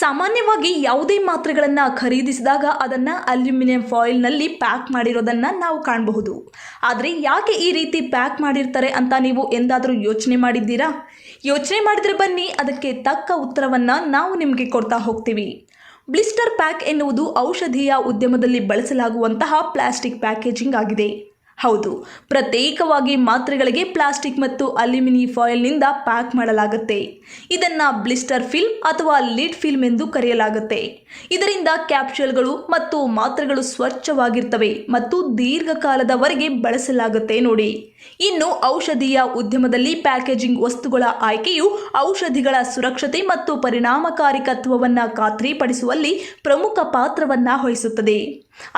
ಸಾಮಾನ್ಯವಾಗಿ ಯಾವುದೇ ಮಾತ್ರೆಗಳನ್ನು ಖರೀದಿಸಿದಾಗ ಅದನ್ನು ಅಲ್ಯೂಮಿನಿಯಂ ಫಾಯಿಲ್ನಲ್ಲಿ ಪ್ಯಾಕ್ ಮಾಡಿರೋದನ್ನು ನಾವು ಕಾಣಬಹುದು. ಆದರೆ ಯಾಕೆ ಈ ರೀತಿ ಪ್ಯಾಕ್ ಮಾಡಿರ್ತಾರೆ ಅಂತ ನೀವು ಎಂದಾದರೂ ಯೋಚನೆ ಮಾಡಿದ್ದೀರಾ? ಯೋಚನೆ ಮಾಡಿದರೆ ಬನ್ನಿ, ಅದಕ್ಕೆ ತಕ್ಕ ಉತ್ತರವನ್ನು ನಾವು ನಿಮಗೆ ಕೊಡ್ತಾ ಹೋಗ್ತೀವಿ. ಬ್ಲಿಸ್ಟರ್ ಪ್ಯಾಕ್ ಎನ್ನುವುದು ಔಷಧೀಯ ಉದ್ಯಮದಲ್ಲಿ ಬಳಸಲಾಗುವಂತಹ ಪ್ಲಾಸ್ಟಿಕ್ ಪ್ಯಾಕೇಜಿಂಗ್ ಆಗಿದೆ. ಹೌದು, ಪ್ರತ್ಯೇಕವಾಗಿ ಮಾತ್ರೆಗಳಿಗೆ ಪ್ಲಾಸ್ಟಿಕ್ ಮತ್ತು ಅಲ್ಯೂಮಿನಿ ಫಾಯಿಲ್ನಿಂದ ಪ್ಯಾಕ್ ಮಾಡಲಾಗುತ್ತೆ. ಇದನ್ನು ಬ್ಲಿಸ್ಟರ್ ಫಿಲ್ಮ್ ಅಥವಾ ಲಿಡ್ ಫಿಲ್ಮ್ ಎಂದು ಕರೆಯಲಾಗುತ್ತೆ. ಇದರಿಂದ ಕ್ಯಾಪ್ಸೂಲ್ಗಳು ಮತ್ತು ಮಾತ್ರೆಗಳು ಸ್ವಚ್ಛವಾಗಿರ್ತವೆ ಮತ್ತು ದೀರ್ಘಕಾಲದವರೆಗೆ ಬಳಸಲಾಗುತ್ತೆ ನೋಡಿ. ಇನ್ನು ಔಷಧೀಯ ಉದ್ಯಮದಲ್ಲಿ ಪ್ಯಾಕೇಜಿಂಗ್ ವಸ್ತುಗಳ ಆಯ್ಕೆಯು ಔಷಧಿಗಳ ಸುರಕ್ಷತೆ ಮತ್ತು ಪರಿಣಾಮಕಾರಿಕತ್ವವನ್ನು ಖಾತ್ರಿಪಡಿಸುವಲ್ಲಿ ಪ್ರಮುಖ ಪಾತ್ರವನ್ನು ವಹಿಸುತ್ತದೆ.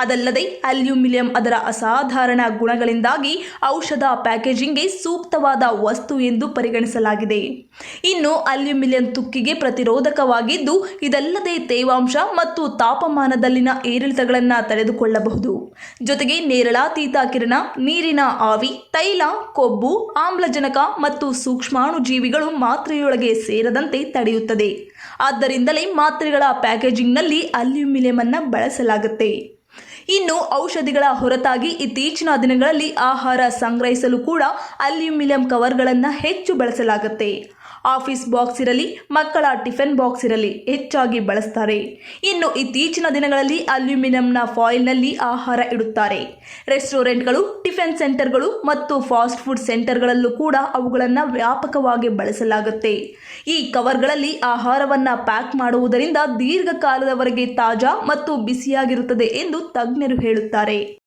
ಅದಲ್ಲದೆ ಅಲ್ಯೂಮಿನಿಯಂ ಅದರ ಅಸಾಧಾರಣ ಗುಣಗಳಿಂದಾಗಿ ಔಷಧ ಪ್ಯಾಕೇಜಿಂಗ್ಗೆ ಸೂಕ್ತವಾದ ವಸ್ತು ಎಂದು ಪರಿಗಣಿಸಲಾಗಿದೆ. ಇನ್ನು ಅಲ್ಯೂಮಿನಿಯಂ ತುಕ್ಕಿಗೆ ಪ್ರತಿರೋಧಕವಾಗಿದ್ದು, ಇದಲ್ಲದೆ ತೇವಾಂಶ ಮತ್ತು ತಾಪಮಾನದಲ್ಲಿನ ಏರಿಳಿತಗಳನ್ನು ತಡೆದುಕೊಳ್ಳಬಹುದು. ಜೊತೆಗೆ ನೇರಳಾತೀತ ಕಿರಣ, ನೀರಿನ ಆವಿ, ತೈಲ, ಕೊಬ್ಬು, ಆಮ್ಲಜನಕ ಮತ್ತು ಸೂಕ್ಷ್ಮಾಣು ಜೀವಿಗಳು ಮಾತ್ರೆಯೊಳಗೆ ಸೇರದಂತೆ ತಡೆಯುತ್ತದೆ. ಆದ್ದರಿಂದಲೇ ಮಾತ್ರೆಗಳ ಪ್ಯಾಕೇಜಿಂಗ್ನಲ್ಲಿ ಅಲ್ಯೂಮಿನಿಯಂ ಅನ್ನು ಬಳಸಲಾಗುತ್ತೆ. ಇನ್ನು ಔಷಧಿಗಳ ಹೊರತಾಗಿ ಇತ್ತೀಚಿನ ದಿನಗಳಲ್ಲಿ ಆಹಾರ ಸಂಗ್ರಹಿಸಲು ಕೂಡ ಅಲ್ಯೂಮಿನಿಯಂ ಕವರ್ಗಳನ್ನು ಹೆಚ್ಚು ಬಳಸಲಾಗುತ್ತೆ. ಆಫೀಸ್ ಬಾಕ್ಸ್ ಇರಲಿ, ಮಕ್ಕಳ ಟಿಫನ್ ಬಾಕ್ಸ್ ಇರಲಿ ಹೆಚ್ಚಾಗಿ ಬಳಸ್ತಾರೆ. ಇನ್ನು ಇತ್ತೀಚಿನ ದಿನಗಳಲ್ಲಿ ಅಲ್ಯೂಮಿನಿಯಂನ ಫಾಯಿಲ್ನಲ್ಲಿ ಆಹಾರ ಇಡುತ್ತಾರೆ. ರೆಸ್ಟೋರೆಂಟ್ಗಳು, ಟಿಫಿನ್ ಸೆಂಟರ್ಗಳು ಮತ್ತು ಫಾಸ್ಟ್ ಫುಡ್ ಸೆಂಟರ್ಗಳಲ್ಲೂ ಕೂಡ ಅವುಗಳನ್ನು ವ್ಯಾಪಕವಾಗಿ ಬಳಸಲಾಗುತ್ತೆ. ಈ ಕವರ್ಗಳಲ್ಲಿ ಆಹಾರವನ್ನು ಪ್ಯಾಕ್ ಮಾಡುವುದರಿಂದ ದೀರ್ಘಕಾಲದವರೆಗೆ ತಾಜಾ ಮತ್ತು ಬಿಸಿಯಾಗಿರುತ್ತದೆ ಎಂದು ತಜ್ಞರು ಹೇಳುತ್ತಾರೆ.